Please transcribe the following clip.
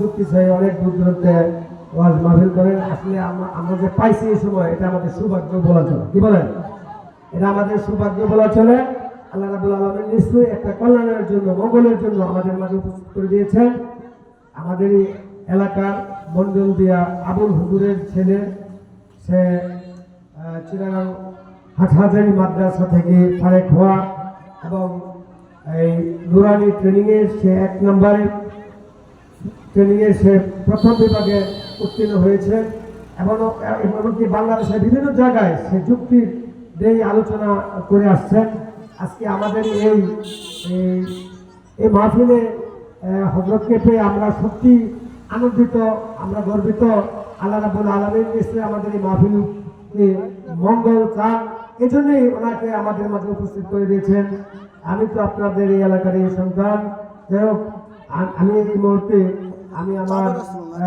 যুক্তি চাই অনেক দূর দূরত্বে ওয়াজ মাহফিল করেন। আসলে আমরা- যে পাইছি এই সময়, এটা আমাদের সৌভাগ্য বলা চলে। কি বলেন? এটা আমাদের সৌভাগ্য বলা চলে। আল্লাহ রাবুল আলমের নিশ্চয়ই একটা কল্যাণের জন্য, মঙ্গলের জন্য আমাদের মাঝে উপস্থিত করে দিয়েছেন। আমাদের এলাকার মন্ডল দিয়া আবুল হুজুরের ছেলে, সে চিরাগাং হাটহাজারি মাদ্রাসা থেকে ফারেক হওয়া এবং এই নুরানি ট্রেনিংয়ে সে এক নম্বরে ট্রেনিংয়ে সে প্রথম বিভাগে উত্তীর্ণ হয়েছে। এবং এমনকি বাংলাদেশের বিভিন্ন জায়গায় সে যুক্তির এই আলোচনা করে আসছেন আজকে আমাদের এই, এই- মাহফিলে হজরতকে পেয়ে আমরা সত্যি আনন্দিত, আমরা গর্বিত। আল্লাহ রাবুল নিশ্চয়ই আমাদের এই মাহফিলকে মঙ্গল চান। এজন্যই ওনাকে আমাদের মাঝে উপস্থিত করে দিয়েছেন। আমি তো আপনাদের এই এলাকার এই সন্তান। যাই হোক আমি এই মুহূর্তে আমি আমার